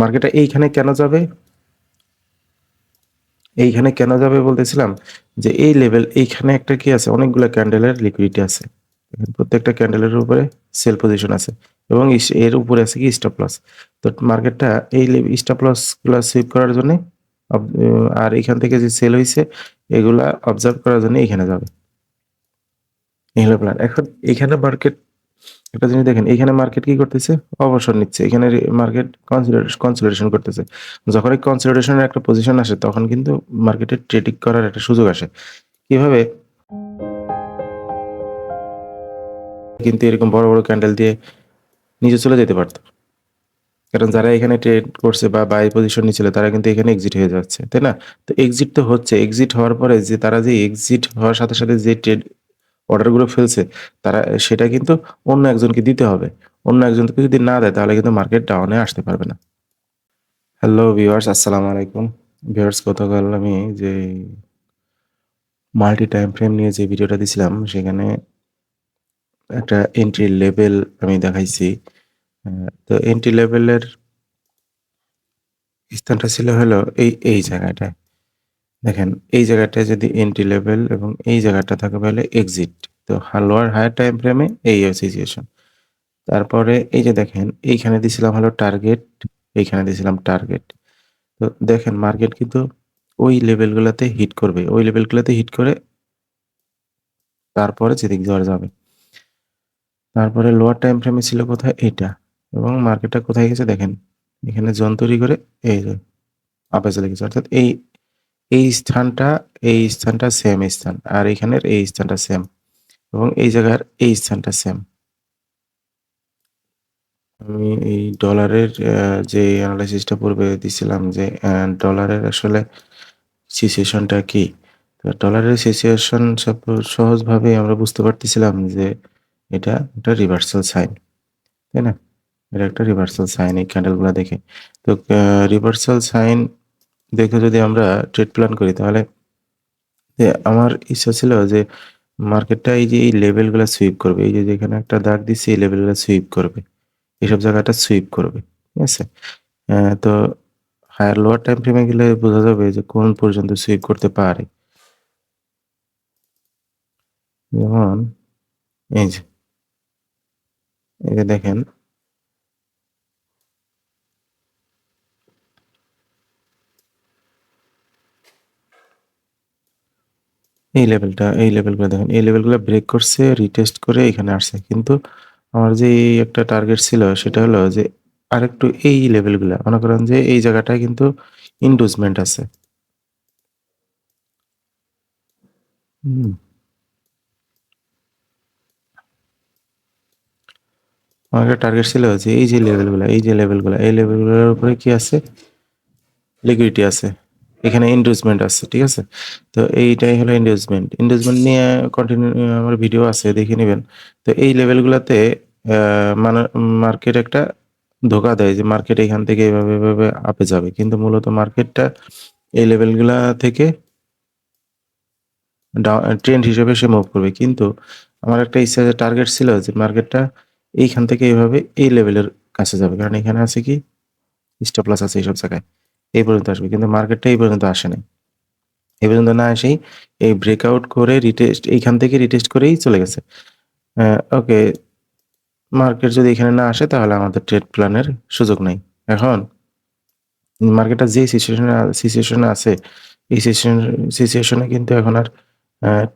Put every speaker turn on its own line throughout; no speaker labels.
মার্কেটটা এইখানে কেন যাবে? এইখানে কেন যাবে বলতেছিলাম যে এই লেভেল, এইখানে একটা কি আছে? অনেকগুলো ক্যান্ডেলের লিকুইডিটি আছে। প্রত্যেকটা ক্যান্ডেলের উপরে সেল পজিশন আছে এবং এর উপরে আছে কি? স্টপ লস তো মার্কেটটা এই স্টপ লসগুলা সুইপ করার জন্য আর এখান থেকে যে সেল হয়েছে এগুলা অবজার্ভ করার জন্য এখানে যাবে। এই হলো প্ল্যান এখন এখানে মার্কেট একটা জিনিস দেখেন, এখানে মার্কেট কি করতেছে? অবসর নিচ্ছে। এখানে মার্কেট কনসিডারেশন করতেছে। যখন এই কনসিডারেশনের একটা পজিশন আসে, তখন কিন্তু মার্কেটে ট্রেডিং করার একটা সুযোগ আসে। কীভাবে? কিন্তু এরকম বড় বড় ক্যান্ডেল দিয়ে নিচে চলে যেতে পারতো। কারণ যারা এখানে ট্রেড করছে বা বাই পজিশন নিচ্ছিল, তারা কিন্তু এখানে এক্সিট হয়ে যাচ্ছে, তাই না? তো এক্সিট তো হচ্ছে। এক্সিট হওয়ার পরে যে তারা যে এক্সিট হওয়ার সাথে সাথে যে ট্রেড অর্ডারগুলো ফেলছে, তারা, সেটা কিন্তু অন্য একজনকে দিতে হবে। অন্য একজনকে যদি না দেয়, তাহলে কিন্তু মার্কেট ডাউনে আসতে পারবে না। হ্যালো ভিউয়ার্স আসসালামু আলাইকুম। ভিউয়ার্স গতকাল আমি যে মাল্টি টাইম ফ্রেম নিয়ে যে ভিডিওটা দিছিলাম, সেখানে একটা এন্ট্রি লেভেল আমি দেখাইছি। তো এন্ট্রি লেভেলের স্থানটা ছিল হলো এই এই জায়গাটায়। দেখেন, এই জায়গাটায় যদি এন্ট্রি লেভেল এবং এই জায়গাটা থাকে হলে এক্সিট তো লোয়ার হায়ার টাইম ফ্রেমে এই সিচুয়েশন তারপরে এই যে দেখেন, এইখানে দিছিলাম হলো টার্গেট এইখানে দিছিলাম টার্গেট তো দেখেন মার্কেট কিন্তু ওই লেভেলগুলোতে হিট করবে। ওই লেভেলগুলোতে হিট করে তারপরে যেদিক যাওয়া যাবে। তারপরে লোয়ার টাইম ফ্রেমে ছিল কোথায়? এটা। এবং মার্কেটটা কোথায় গেছে? দেখেন, এখানে জন তৈরি করে এই আপে চলে গেছে। অর্থাৎ এই এই স্থানটা এই স্থানটা সেম স্থান, আর এখানের এই স্থানটা সেম এবং এই জায়গার এই স্থানটা সেম আমি এই ডলারের যে অ্যানালাইসিসটা পূর্বে দিছিলাম যে ডলারের আসলে সিচুয়েশনটা কি? ডলারের সিচুয়েশন সহজভাবে আমরা বুঝতে পারতেছিলাম যে এটা একটা রিভার্সাল সাইন তাই না? এটা একটা রিভার্সাল সাইন এই ক্যান্ডেলগুলো দেখে। তো রিভার্সাল সাইন দেখে যদি আমরা ট্রেড প্ল্যান করি, তাহলে আমার ইচ্ছা ছিল যে মার্কেটটা এই যে এই লেভেলগুলো সুইপ করবে, এই যে যেখানে একটা দাগ দিচ্ছে, এই লেভেলগুলো সুইপ করবে এইসব জায়গাটা সুইপ করবে, ঠিক আছে? তো হায়ার লোয়ার টাইম ফ্রেমে গেলে বোঝা যাবে যে কোন পর্যন্ত সুইপ করতে পারে। যেমন এই যে এই যে দেখেন এই লেভেলটা এই লেভেলগুলো দেখেন। এই লেভেলগুলো ব্রেক করছে রিটেস্ট করে এখানে আসছে। কিন্তু আমার যে একটা টার্গেট ছিল, সেটা হলো যে আরেকটু এই লেভেলগুলো মনে করেন যে এই জায়গাটায় কিন্তু ইন্ডুসমেন্ট আছে। আমার একটা টার্গেট ছিল যে এই যে লেভেলগুলো এই যে লেভেলগুলো এই লেভেলগুলোর উপরে কি আছে? লিকুইডিটি আছে। এখানে ইন্ডুসমেন্ট আছে, ঠিক আছে? তো এইটাই হলো ইন্ডুসমেন্ট ইন্ডুসমেন্ট নিয়ে কন্টিনিউ আমার ভিডিও আছে, দেখে নেবেন। তো এই লেভেলগুলোতে মানে মার্কেট একটা ধোকা দেয় যে মার্কেট এখান থেকে এভাবে এভাবে আপে যাবে। কিন্তু মূলত মার্কেটটা এই লেভেলগুলা থেকে ট্রেন্ড হিসেবে সে মুভ করবে। কিন্তু আমার একটা ইচ্ছা যে টার্গেট ছিল যে মার্কেটটা এইখান থেকে এইভাবে এই লেভেলের কাছে যাবে। কারণ এখানে আছে কি? স্টপ লস আছে এইসব জায়গায়। এই পর্যন্ত আসবে। কিন্তু মার্কেটটা এই পর্যন্ত আসে নাই এই পর্যন্ত না আসেই এই ব্রেকআউট করে রিটেস্ট এইখান থেকে রিটেস্ট করেই চলে গেছে। ওকে মার্কেট যদি এখানে না আসে তাহলে আমাদের ট্রেড প্ল্যানের সুযোগ নেই। এখন মার্কেটটা যে সিচুয়েশনে সিচুয়েশনে আছে, এই সিচুয়েশন কিন্তু এখন আর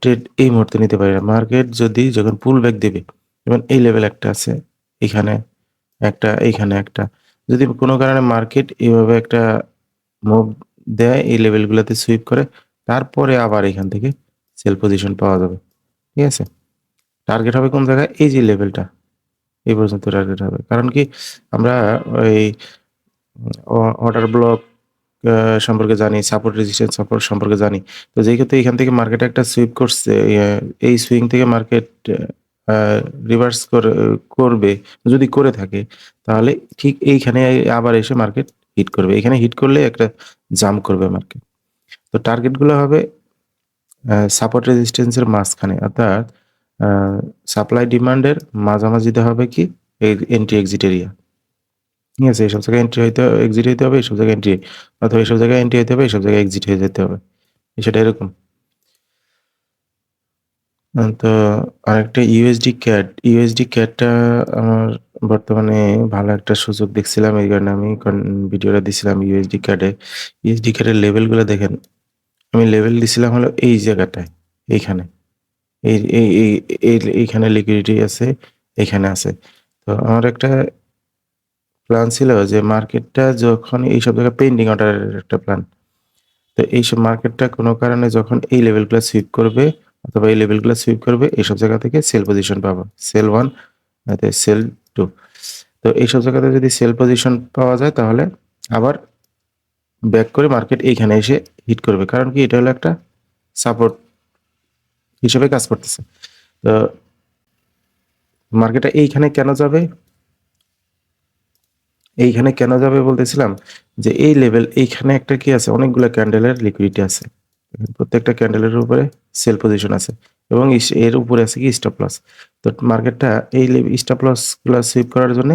ট্রেড এই মুহূর্তে নিতে পারি না। মার্কেট যদি যখন পুল ব্যাক দেবে, যেমন এই লেভেল একটা আছে, এখানে একটা এইখানে একটা। যদি কোনো কারণে মার্কেট এইভাবে একটা মুভ দেয়, এই লেভেলগুলোতে সুইপ করে, তারপরে আবার এখান থেকে সেল পজিশন পাওয়া যাবে। ঠিক আছে? টার্গেট হবে কোন জায়গায়? এই যে লেভেলটা এই পর্যন্ত টার্গেট হবে। কারণ কি, আমরা ওই অর্ডার ব্লক সম্পর্কে জানি সাপোর্ট রেজিস্ট্যান্স সাপোর্ট সম্পর্কে জানি। তো ক্ষেত্রে এখান থেকে মার্কেট একটা সুইপ করছে এই সুইং থেকে মার্কেট রিভার্স করবে, যদি করে থাকে, তাহলে ঠিক এইখানে আবার এসে মার্কেট হিট করবে। এখানে হিট করলে একটা জাম্প করবে মার্কেট তো টার্গেটগুলো হবে সাপোর্ট রেজিস্ট্যান্সের মাঝখানে। অর্থাৎ সাপ্লাই ডিমান্ডের মাঝামাঝিতে হবে কি? এন্ট্রি এক্সিট এরিয়া ঠিক আছে, এইসব জায়গায় এন্ট্রি হইতে হবে এক্সিট হইতে হবে, এইসব জায়গায় এন্ট্রি অথবা এইসব জায়গায় এন্ট্রি হইতে হবে, এইসব জায়গায় এক্সিট হয়ে যেতে হবে। সেটা এরকম। তো আরেকটা ইউএসডি ক্যাট ইউএসডি ক্যাটটা আমার বর্তমানে ভালো একটা সুযোগ দেখছিলাম এই কারণে আমি ভিডিওটা দিছিলাম ইউএসডি কার্ডে ইউএসডি কার্ডের লেভেলগুলো দেখেন। আমি লেভেল দিছিলাম হলো এই জায়গাটায়, এইখানে। এই এই এই এইখানে লিকুইডিটি আছে, এখানে আছে। তো আমার একটা প্ল্যান ছিল যে মার্কেটটা যখন এইসব জায়গায় পেন্ডিং অর্ডারের একটা প্ল্যান তো এইসব মার্কেটটা কোনো কারণে যখন এই লেভেলগুলো সুইপ করবে, অথবা এই লেভেলগুলো সুইপ করবে এইসব জায়গা থেকে সেল পজিশন পাবো। সেল ওয়ান সেল টু তো এইসব জায়গাতে যদি সেল পজিশন পাওয়া যায় তাহলে আবার ব্যাক করে মার্কেট এইখানে এসে হিট করবে। কারণ কি এটা হলো একটা সাপোর্ট হিসেবে কাজ করতেছে। তো মার্কেটটা এইখানে কেন যাবে? এইখানে কেন যাবে বলতেছিলাম যে এই লেভেল এইখানে একটা কি আছে? অনেকগুলো ক্যান্ডেলের লিকুইডিটি আছে। প্রত্যেকটা ক্যান্ডেলের উপরে সেল পজিশন আছে। এবং এর উপরে আছে কি স্টপ লস তো মার্কেটটা এই স্টপ লসগুলা সুইপ করার জন্য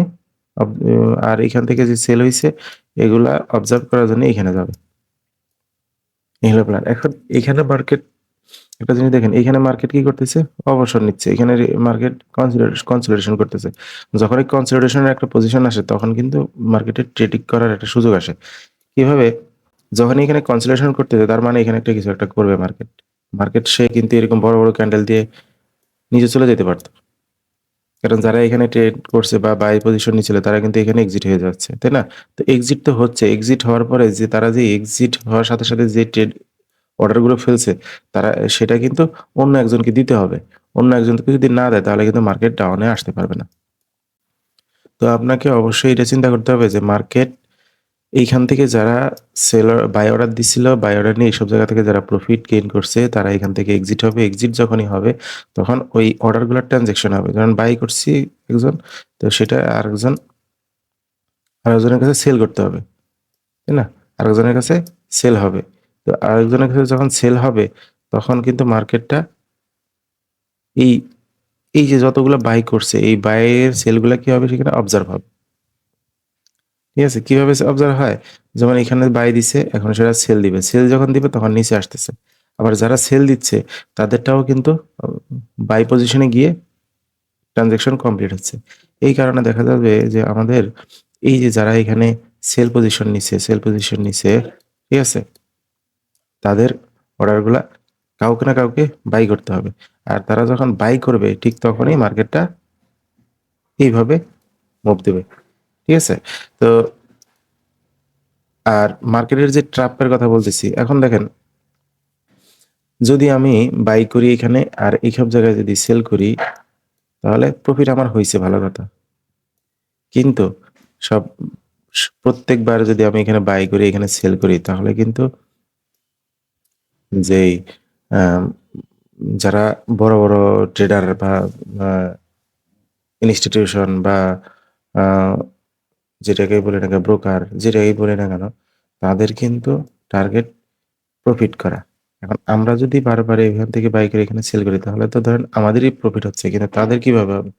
আর এখান থেকে যে সেল হয়েছে এগুলা অবজার্ভ করার জন্য এখানে যাবে। এই প্ল্যান এখন এখানে মার্কেট একটা জিনিস দেখেন, এখানে মার্কেট কি করতেছে? অবসর নিচ্ছে। এখানে মার্কেট কনসিডারেশন করতেছে। যখন এই কনসিডারেশনের একটা পজিশন আসে, তখন কিন্তু মার্কেটে ট্রেডিং করার একটা সুযোগ আসে। কীভাবে? যখন এখানে কনসিডারেশন করতেছে, তার মানে এখানে একটা কিছু একটা করবে মার্কেট মার্কেট সে কিন্তু এরকম বড় বড় ক্যান্ডেল দিয়ে নিচে চলে যেতে পারতো। কারণ যারা এখানে ট্রেড করছে বা বাই পজিশন নিচ্ছিল, তারা কিন্তু এখানে এক্সিট হয়ে যাচ্ছে, তাই না? তো এক্সিট তো হচ্ছে। এক্সিট হওয়ার পরে যে তারা যে এক্সিট হওয়ার সাথে সাথে যে ট্রেড অর্ডারগুলো ফেলছে, তারা, সেটা কিন্তু অন্য একজনকে দিতে হবে। অন্য একজনকে যদি না দেয়, তাহলে কিন্তু মার্কেট ডাউনে আসতে পারবে না। তো আপনাকে অবশ্যই এটা চিন্তা করতে হবে যে মার্কেট এইখান থেকে যারা সেলার বাই অর্ডার দিছিল বাই অর্ডার নিয়ে এইসব জায়গা থেকে যারা প্রফিট গেইন করছে, তারা এখান থেকে এক্সিট হবে। এক্সিট যখনই হবে, তখন ওই অর্ডারগুলোর ট্রানজেকশন হবে। যেমন বাই করছি একজন, তো সেটা আরেকজন, আরেকজনের কাছে সেল করতে হবে, তাই না? আরেকজনের কাছে সেল হবে। তো আরেকজনের কাছে যখন সেল হবে, তখন কিন্তু মার্কেটটা এই এই যে যতগুলো বাই করছে, এই বাইয়ের সেলগুলো কি হবে? সেখানে অবজার্ভ হবে। ঠিক আছে? কীভাবে অবজার্ভ হয়? যেমন এখানে বাই দিছে, এখন সেটা সেল দিবে। সেল যখন দিবে, তখন নিচে আসতেছে। আবার যারা সেল দিচ্ছে, তাদেরটাও কিন্তু বাই পজিশনে গিয়ে ট্রানজেকশন কমপ্লিট হচ্ছে। এই কারণে দেখা যাবে যে আমাদের এই যে যারা এখানে সেল পজিশন নিচ্ছে সেল পজিশন নিচ্ছে ঠিক আছে? তাদের অর্ডারগুলা কাউকে না কাউকে বাই করতে হবে। আর তারা যখন বাই করবে, ঠিক তখনই মার্কেটটা এইভাবে মুভ দেবে। ঠিক আছে? তো আর মার্কেটের যে ট্রাপের কথা বলতেছি, এখন দেখেন, যদি আমি বাই করি এখানে আর এইসব জায়গায় যদি সেল করি, তাহলে প্রফিট আমার হয়েছে ভালো কথা। কিন্তু সব, প্রত্যেকবার যদি আমি এখানে বাই করি, এখানে সেল করি, তাহলে কিন্তু যেই যারা বড় বড় ট্রেডার বা ইনস্টিটিউশন বা যেটাকেই বলে না কেন ব্রোকার যেটাকেই বলে না কেন, তাদের কিন্তু টার্গেট প্রফিট করা। এখন আমরা যদি বারবার এখান থেকে বাইকের এখানে সেল করি, তাহলে তো ধরেন আমাদেরই প্রফিট হচ্ছে, কিন্তু তাদের কীভাবে হবে?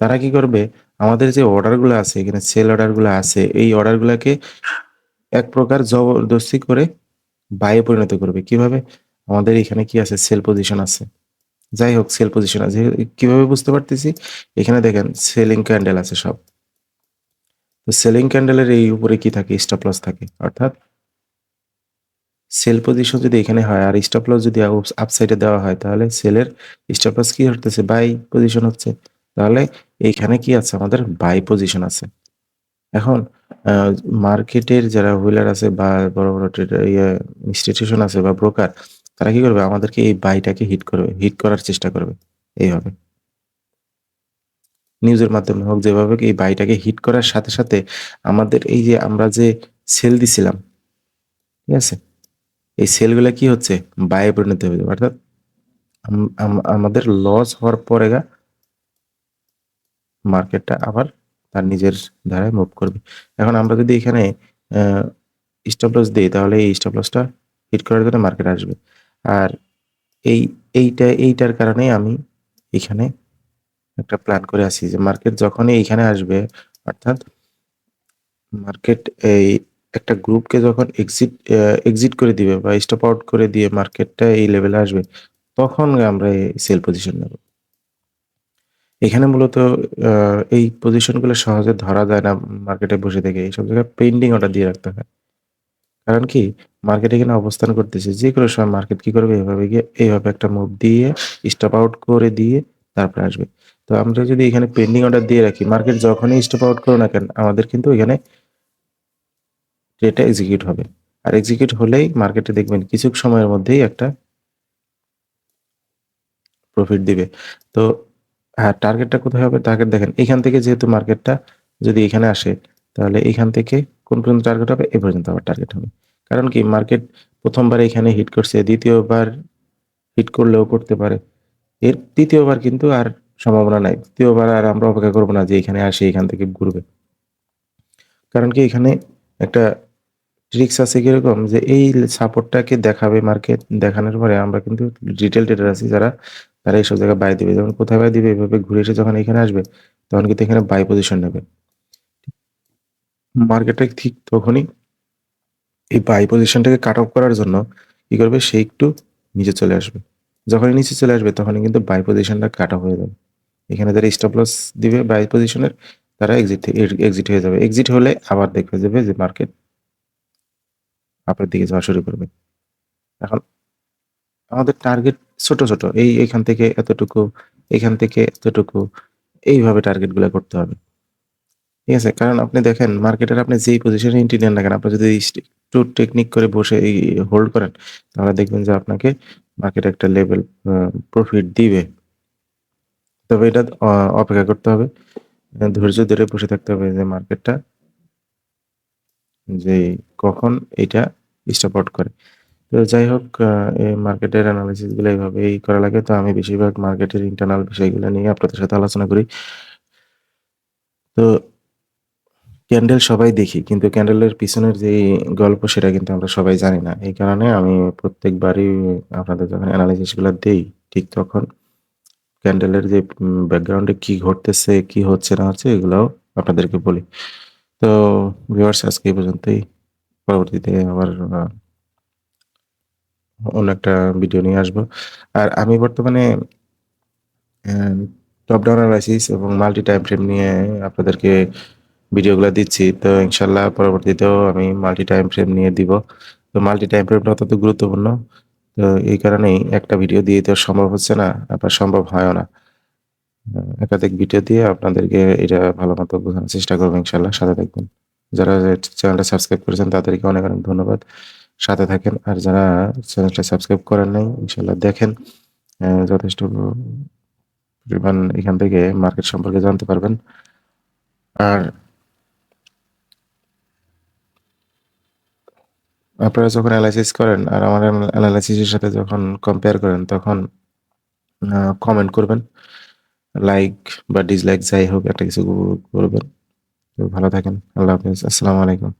তারা কি করবে? আমাদের যে অর্ডারগুলো আছে, এখানে সেল অর্ডারগুলো আছে, এই অর্ডারগুলোকে এক প্রকার জবরদস্তি করে বাইয়ে পরিণত করবে। কীভাবে? আমাদের এখানে কি আছে? সেল পজিশন আছে। যাই হোক সেল পজিশন আছে। কীভাবে বুঝতে পারতেছি? এখানে দেখেন সেলিং ক্যান্ডেল আছে সব। তো সেলিং ক্যান্ডেলের এই উপরে কি থাকে? স্টপ লস থাকে, অর্থাৎ সেল পজিশন যদি এখানে হয় আর স্টপ লস যদি আপসাইডে দেওয়া হয়, তাহলে সেলের স্টপ লস কি হতেছে বাই পজিশন হচ্ছে। তাহলে এইখানে কি আছে? আমাদের বাই পজিশন আছে। এখন মার্কেটের যারা হুইলার আছে বা বড় বড় ইয়ে ইনস্টিটিউশন আছে বা ব্রোকার তারা কি করবে? আমাদেরকে এই বাইটাকে হিট করবে হিট করার চেষ্টা করবে। এইভাবে নিউজের মাধ্যমে হোক, যেভাবে এই বাইটাকে হিট করার সাথে সাথে আমাদের এই যে আমরা যে সেল দিছিলাম, ঠিক আছে? এই সেলগুলো কি হচ্ছে? বায়ে পরিণত হয়ে যাবে। অর্থাৎ আমাদের লস হওয়ার পরে গা মার্কেটটা আবার তার নিজের ধারায় মুভ করবে। এখন আমরা যদি এখানে স্টপ লস দিই, তাহলে এই স্টপ লসটা হিট করার জন্য মার্কেট আসবে। আর এই, এইটা, এইটার কারণেই আমি এখানে একটা প্ল্যান করে আসি যে মার্কেট যখনই এইখানে আসবে, অর্থাৎ মার্কেট এই একটা গ্রুপকে যখন এক্সিট এক্সিট করে দিবে বা স্টপ আউট করে দিয়ে মার্কেটটা এই লেভেলে আসবে, তখন আমরা সেল পজিশন নেব। এখানে মূলত এই পজিশনগুলো সহজে ধরা যায় না মার্কেটে বসে থেকে, এইসব জায়গায় পেন্ডিং অর্ডার দিয়ে রাখতে হয়। কারণ কি? মার্কেট এখানে অবস্থান করতেছে যে কোনো সময় মার্কেট কি করবে? এভাবে গিয়ে, এইভাবে একটা মুভ দিয়ে স্টপ আউট করে দিয়ে, তারপরে আসবে। তো আমরা যদি এখানে পেন্ডিং অর্ডার দিয়ে রাখি মার্কেট যখনই স্টপ আউট করো না কেন, আমাদের কিন্তু এখানে ট্রেডটা এক্সিকিউট হবে। আর এক্সিকিউট হলেই মার্কেটে দেখবেন কিছু সময়ের মধ্যেই একটা প্রফিট দিবে। তো হ্যাঁ টার্গেটটা কোথায় হবে? টার্গেট দেখেন, এখান থেকে যেহেতু মার্কেটটা যদি এখানে আসে, তাহলে এখান থেকে কোন পর্যন্ত টার্গেট হবে? এ পর্যন্ত আবার টার্গেট হবে। কারণ কি মার্কেট প্রথমবার এখানে হিট করছে, দ্বিতীয়বার হিট করলেও করতে পারে। এর তৃতীয়বার কিন্তু আর সম্ভাবনা নাই। তৃতীয়বার আর আমরা অপেক্ষা করব না যে এখানে আসে, এখান থেকে ঘুরবে। কারণ কি এখানে একটা ট্রিক্স আছে কীরকম যে এই সাপোর্টটাকে দেখাবে মার্কেট দেখানোর পরে আমরা কিন্তু রিটেল ট্রেডার আছি যারা, তারা এইসব জায়গায় বাই দিবে। যেমন কোথায় বাই দিবে? এভাবে ঘুরে এসে যখন এখানে আসবে, তখন কিন্তু এখানে বাই পজিশন নেবে। মার্কেটটা ঠিক তখনই এই বাই পজিশনটাকে কাট অফ করার জন্য কি করবে? সে একটু নিচে চলে আসবে। যখনই নিচে চলে আসবে, তখনই কিন্তু বাই পজিশনটা কাট অফ হয়ে যাবে। এখানে যারা স্টপ লস দিবে বাই পজিশনের তারা এক্সিট এক্সিট হয়ে যাবে। এক্সিট হলে আবার দেখবে যাবে যে মার্কেট আপনার দিকে যাওয়া শুরু করবে। এখন আমাদের টার্গেট ছোট ছোট। এই এখান থেকে এতটুকু, এখান থেকে এতটুকু, এইভাবে টার্গেটগুলো করতে হবে। ঠিক আছে? কারণ আপনি দেখেন মার্কেটের আপনি যেই পজিশনে এন্ট্রি নেন না কেন, আপনি যদি একটু টেকনিক করে বসে হোল্ড করেন, তাহলে দেখবেন যে আপনাকে মার্কেট একটা লেভেল প্রফিট দিবে। তবে এটা অপেক্ষা করতে হবে। ধৈর্য ধরে বসে থাকতে হবে যে মার্কেটটা, যে কখন এটা স্টপ করে। তো যাই হোক এই মার্কেটের অ্যানালিসিসগুলো এইভাবেই করা লাগে। তো আমি বেশিরভাগ মার্কেটের ইন্টারনাল বিষয়গুলো নিয়ে আপনাদের সাথে আলোচনা করি। তো ক্যান্ডেল সবাই দেখি, কিন্তু ক্যান্ডেলের পিছনের যে গল্প সেটা কিন্তু আমরা সবাই জানি না। এই কারণে আমি প্রত্যেকবারই আপনাদের যখন অ্যানালিসিসগুলো দেই, ঠিক তখন ক্যান্ডেলের যে ব্যাকগ্রাউন্ডে কি ঘটতেছে, কি হচ্ছে, না হচ্ছে, এগুলোও আপনাদেরকে বলি। তো ভিউয়ার্স আজকে এই পর্যন্তই। পরবর্তীতে আবার অন্য একটা ভিডিও নিয়ে আসব। আর আমি বর্তমানে টপ ডাউন অ্যানালাইসিস এবং মাল্টি টাইম ফ্রেম নিয়ে আপনাদেরকে ভিডিওগুলো দিচ্ছি। তো ইনশাল্লাহ পরবর্তীতেও আমি মাল্টি টাইম ফ্রেম নিয়ে দিব। তো মাল্টি টাইম ফ্রেমটা অত্যন্ত গুরুত্বপূর্ণ। তো এই কারণেই একটা ভিডিও দিয়ে তো সম্ভব হচ্ছে না আবার সম্ভব হয়ও না। একাধিক ভিডিও দিয়ে আপনাদেরকে এটা ভালো মতো বোঝানোর চেষ্টা করব ইনশাল্লাহ সাথে থাকবেন। যারা চ্যানেলটা সাবস্ক্রাইব করেছেন, তাদেরকে অনেক অনেক ধন্যবাদ। সাথে থাকেন। আর যারা চ্যানেলটা সাবস্ক্রাইব করেন নাই ইনশাল্লাহ দেখেন। যথেষ্ট পরিমাণ এখান থেকে মার্কেট সম্পর্কে জানতে পারবেন। আর আপনারা যখন অ্যানালাইসিস করেন আর আমার অ্যানালাইসিসের সাথে যখন কম্পেয়ার করেন, তখন কমেন্ট করবেন। লাইক বা ডিসলাইক যাই হোক, একটা কিছু করবেন। ভালো থাকেন। আল্লাহ হাফিজ। আসসালামু আলাইকুম।